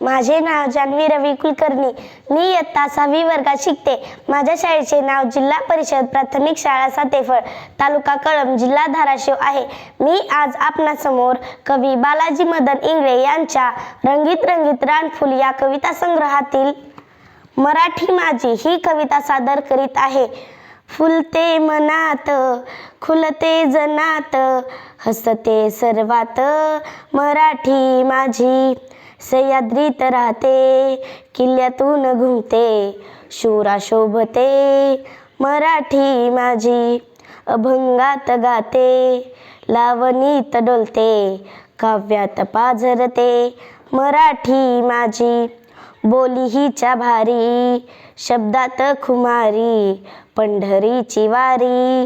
माझे नाव जान्हवी रवी कुलकर्णी. मी इयत्ता सहावी वर्गात शिकते. माझ्या शाळेचे नाव जिल्हा परिषद प्राथमिक शाळा सातेफळ तालुका कळंब जिल्हा धाराशिव आहे. मी आज आपणासमोर कवी बालाजी मदन इंगळे यांच्या रंगीत रंगीत रानफुल या कविता संग्रहातील मराठी माझी ही कविता सादर करीत आहे. फुलते मनात खुलते जनात हसते सर्वात मराठी माझी. सह्याद्रीत राहते किल्ल्यातून घुमते. शूरा शोभते मराठी माझी अभंगात गाते लावणीत डोलते काव्यात पाझरते मराठी माझी बोली हिच्या भारी शब्दात खुमारी पंढरीची वारी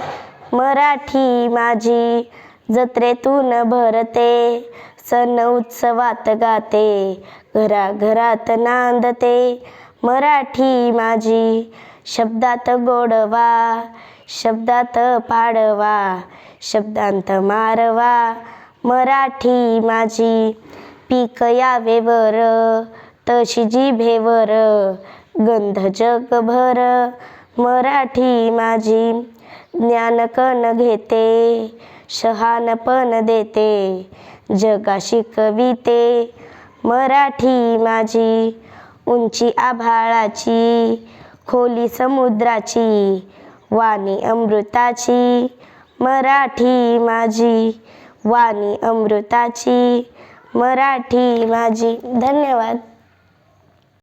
मराठी माझी जत्रेतून भरते सण उत्सवात गाते घराघरात नांदते. मराठी माझी शब्दात गोडवा शब्दात पाडवा शब्दांत मारवा. मराठी माझी पीक यावेवर तशी जिभेवर गंध जगभर. मराठी माझी ज्ञानकण घेते शहाणपण देते जगा शिकविते मराठी माझी उंची आभाळाची खोली समुद्राची वाणी अमृताची. मराठी माझी वाणी अमृताची. मराठी माझी. धन्यवाद.